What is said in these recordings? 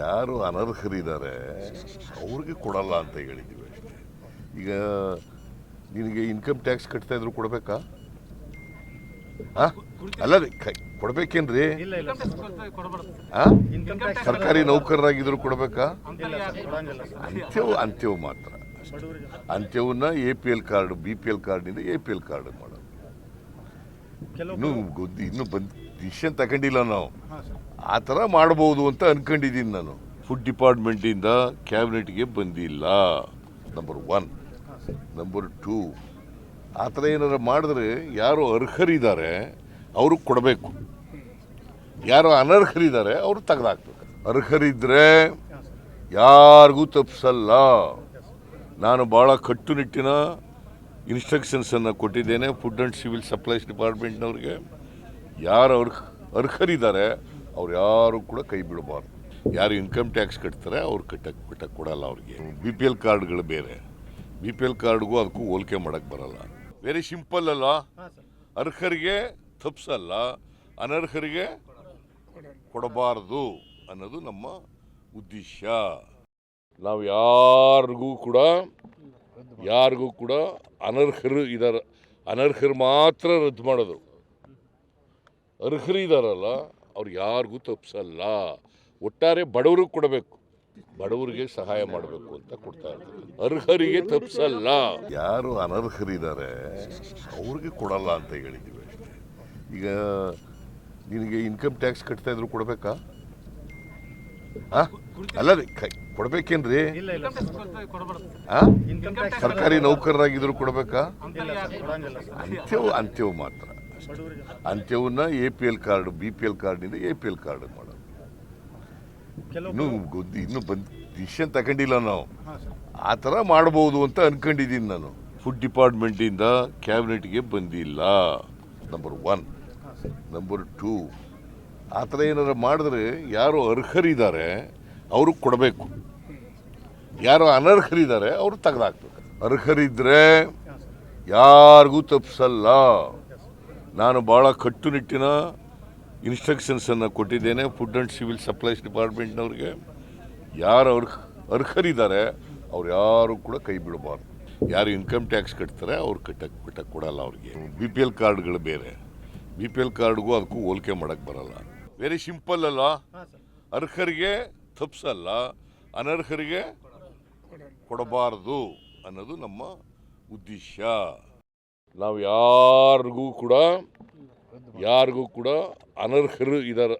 ಯಾರು ಅನರ್ಹರಿದ್ದಾರೆ ಅವ್ರಿಗೆ ಕೊಡಲ್ಲ ಅಂತ ಹೇಳಿದ್ದೀವಿ ಅಷ್ಟೇ. ಈಗ ನಿನಗೆ ಇನ್ಕಮ್ ಟ್ಯಾಕ್ಸ್ ಕಟ್ತಾ ಇದ್ರು ಕೊಡಬೇಕಾ? ಅಲ್ಲ ರೀ ಕೊಡ್ಬೇಕೇನ್ರಿ? ಸರ್ಕಾರಿ ನೌಕರರಾಗಿದ್ರು ಕೊಡಬೇಕಾ? ಅಂತ್ಯವು ಅಂತ್ಯವು ಮಾತ್ರ. ಅಂತ್ಯವನ್ನ A P L card B P L ಕಾರ್ಡ್ನಿಂದ ಎ ಪಿ ಎಲ್ ಕಾರ್ಡ್ ಕೆಲವು ಇನ್ನೂ ಗೊತ್ತಿ ಇನ್ನೂ ಬಂದ್ ಡಿಸಿಷನ್ ತಗೊಂಡಿಲ್ಲ ನಾವು. ಆ ಥರ ಮಾಡ್ಬೋದು ಅಂತ ಅನ್ಕೊಂಡಿದ್ದೀನಿ ನಾನು. ಫುಡ್ ಡಿಪಾರ್ಟ್ಮೆಂಟಿಂದ ಕ್ಯಾಬಿನೆಟ್ಗೆ ಬಂದಿಲ್ಲ. ನಂಬರ್ ಒನ್ ನಂಬರ್ ಟೂ ಆ ಥರ ಏನಾರು ಮಾಡಿದ್ರೆ ಯಾರು ಅರ್ಹರಿದ್ದಾರೆ ಅವ್ರಿಗೆ ಕೊಡಬೇಕು. ಯಾರು ಅನರ್ಹರಿದ್ದಾರೆ ಅವರು ತೆಗೆದಾಕ್ಬೇಕು. ಅರ್ಹರಿದ್ದರೆ ಯಾರಿಗೂ ತಪ್ಪಿಸಲ್ಲ ನಾನು ಭಾಳ ಕಟ್ಟುನಿಟ್ಟಿನ ಇನ್ಸ್ಟ್ರಕ್ಷನ್ಸನ್ನು ಕೊಟ್ಟಿದ್ದೇನೆ ಫುಡ್ ಆ್ಯಂಡ್ ಸಿವಿಲ್ ಸಪ್ಲೈಸ್ ಡಿಪಾರ್ಟ್ಮೆಂಟ್ನವ್ರಿಗೆ ಯಾರು ಅರ್ಹ ಅರ್ಹರಿದ್ದಾರೆ ಅವ್ರು ಯಾರು ಕೂಡ ಕೈ ಬಿಡಬಾರ್ದು. ಯಾರು ಇನ್ಕಮ್ ಟ್ಯಾಕ್ಸ್ ಕಟ್ತಾರೆ ಅವ್ರು ಕಟ್ಟಕ್ಕೆ ಕಟ್ಟಕ್ಕೆ ಕೊಡಲ್ಲ ಅವ್ರಿಗೆ. ಬಿ ಪಿ ಎಲ್ ಕಾರ್ಡ್ಗಳು ಬೇರೆ. ಬಿ ಪಿ ಎಲ್ ಕಾರ್ಡ್ಗೂ ಅದಕ್ಕೂ ಹೋಲಿಕೆ ಮಾಡೋಕ್ಕೆ ಬರಲ್ಲ. ವೆರಿ ಸಿಂಪಲ್ ಅಲ್ಲ. ಅರ್ಹರಿಗೆ ತಪ್ಸಲ್ಲ ಅನರ್ಹರಿಗೆ ಕೊಡಬಾರದು ಅನ್ನೋದು ನಮ್ಮ ಉದ್ದೇಶ. ನಾವು ಯಾರಿಗೂ ಕೂಡ ಯಾರಿಗೂ ಕೂಡ ಅನರ್ಹರು ಇದಾರ, ಅನರ್ಹರು ಮಾತ್ರ ರದ್ದು ಮಾಡೋದು. ಅರ್ಹರು ಇದಾರಲ್ಲ, ಅವ್ರು ಯಾರಿಗೂ ತಪ್ಪಿಸಲ್ಲ ಒಟ್ಟಾರೆ ಬಡವ್ರಿಗೆ ಕೊಡಬೇಕು. ಬಡವರಿಗೆ ಸಹಾಯ ಮಾಡಬೇಕು ಅಂತ ಕೊಡ್ತಾ ಇರ್ತಾರೆ. ಅರ್ಹರಿಗೆ ತಪ್ಸಲ್ಲ. ಯಾರು ಅನರ್ಹರಿದ್ದಾರೆ ಅವ್ರಿಗೆ ಕೊಡಲ್ಲ ಅಂತ ಹೇಳಿದ್ದೀವಿ ಈಗ ನಿನಗೆ ಇನ್ಕಮ್ ಟ್ಯಾಕ್ಸ್ ಕಟ್ತಾ ಇದ್ರು ಕೊಡಬೇಕಾ? ಅಲ್ಲ ಕೊಡ್ಬೇಕೇನ್ರಿ? ಇಲ್ಲ ಇಲ್ಲ. ಸರ್ ಆ? ಇನ್ಕಮ್ ಟ್ಯಾಕ್ಸ್ ಸರ್ಕಾರಿ ನೌಕರರಾಗಿದ್ರು ಕೊಡಬೇಕಾ? ಅಂತ್ಯವು ಅಂತ್ಯವು ಮಾತ್ರ ಅಂತ್ಯವನ್ನ A P L card B P L ಕಾರ್ಡ್ನಿಂದ ಎ ಪಿ ಎಲ್ ಕಾರ್ಡ್ ಮಾಡೋದು. ಇನ್ನು ಗೊತ್ತು ಇನ್ನೂ ಬಂದ್ ಡಿಸಿಷನ್ ತಗೊಂಡಿಲ್ಲ ನಾವು. ಆ ಥರ ಮಾಡಬಹುದು ಅಂತ ಅನ್ಕೊಂಡಿದ್ದೀನಿ ನಾನು. ಫುಡ್ ಡಿಪಾರ್ಟ್ಮೆಂಟಿಂದ ಕ್ಯಾಬಿನೆಟ್ಗೆ ಬಂದಿಲ್ಲ. ನಂಬರ್ ಒನ್ ನಂಬರ್ ಟೂ ಆ ಥರ ಏನಾರು ಮಾಡಿದ್ರೆ ಯಾರು ಅರ್ಹರಿದ್ದಾರೆ? ಅವ್ರಿಗೆ ಕೊಡಬೇಕು. ಯಾರು ಅನರ್ಹರಿದ್ದಾರೆ ಅವರು ತೆಗೆದಾಕ್ಬೇಕು. ಸರ್ ಯಾರಿಗೂ ತಪ್ಪಿಸಲ್ಲ ನಾನು ಭಾಳ ಕಟ್ಟುನಿಟ್ಟಿನ ಇನ್ಸ್ಟ್ರಕ್ಷನ್ಸನ್ನು ಕೊಟ್ಟಿದ್ದೇನೆ ಫುಡ್ ಆ್ಯಂಡ್ ಸಿವಿಲ್ ಸಪ್ಲೈಸ್ ಡಿಪಾರ್ಟ್ಮೆಂಟ್ನವ್ರಿಗೆ ಯಾರು ಅರ್ಹ ಅರ್ಹರಿದ್ದಾರೆ ಅವ್ರು ಯಾರು ಕೂಡ ಕೈ ಬಿಡಬಾರ್ದು. ಯಾರು ಇನ್ಕಮ್ ಟ್ಯಾಕ್ಸ್ ಕಟ್ತಾರೆ ಅವ್ರು ಕಟ್ಟಕ್ಕೆ ಕಟ್ಟಕ್ಕೆ ಕೊಡಲ್ಲ ಅವ್ರಿಗೆ. ಬಿ ಪಿ ಎಲ್ ಕಾರ್ಡ್ಗಳು ಬೇರೆ. ಬಿ ಪಿ ಎಲ್ ಕಾರ್ಡ್ಗೂ ಅದಕ್ಕೂ ಹೋಲಿಕೆ ಮಾಡೋಕ್ಕೆ ಬರಲ್ಲ. ವೆರಿ ಸಿಂಪಲ್ ಅಲ್ಲ. ಅರ್ಹರಿಗೆ ತಪ್ಸಲ್ಲ, ಅನರ್ಹರಿಗೆ ಕೊಡಬಾರದು ಅನ್ನೋದು ನಮ್ಮ ಉದ್ದೇಶ. ನಾವು ಯಾರಿಗೂ ಕೂಡ ಯಾರಿಗೂ ಕೂಡ ಅನರ್ಹರು ಇದಾರ,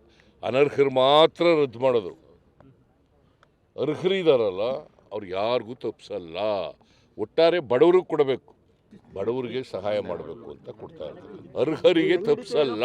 ಅನರ್ಹರು ಮಾತ್ರ ರದ್ದು ಮಾಡೋದು. ಅರ್ಹರು ಇದಾರಲ್ಲ, ಅವ್ರು ಯಾರಿಗೂ ತಪ್ಪಿಸಲ್ಲ ಒಟ್ಟಾರೆ ಬಡವ್ರಿಗೆ ಕೊಡಬೇಕು. ಬಡವರಿಗೆ ಸಹಾಯ ಮಾಡಬೇಕು ಅಂತ ಕೊಡ್ತಾ ಇರ್ತಾರೆ. ಅರ್ಹರಿಗೆ ತಪ್ಪಿಸಲ್ಲ